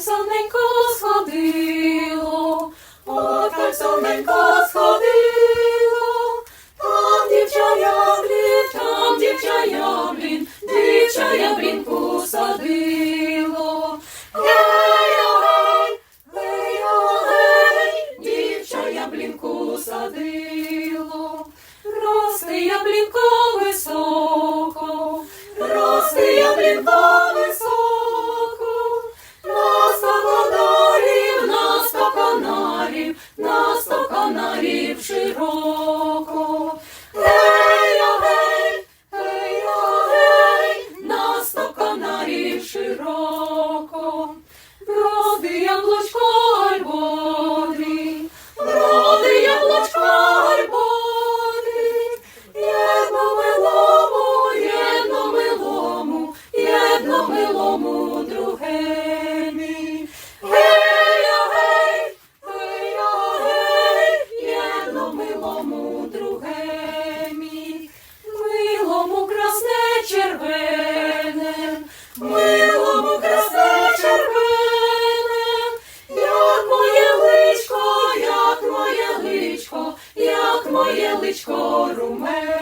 як соненько сходило, от як соненько сходило, там дівча яблін, там дівча яблін, дівча яблінку садило. Гей-о-гей, гей-о-гей, дівча садило. Рости яблінко високо, рости яблінко високо, широко. Броди яблучко й личко, як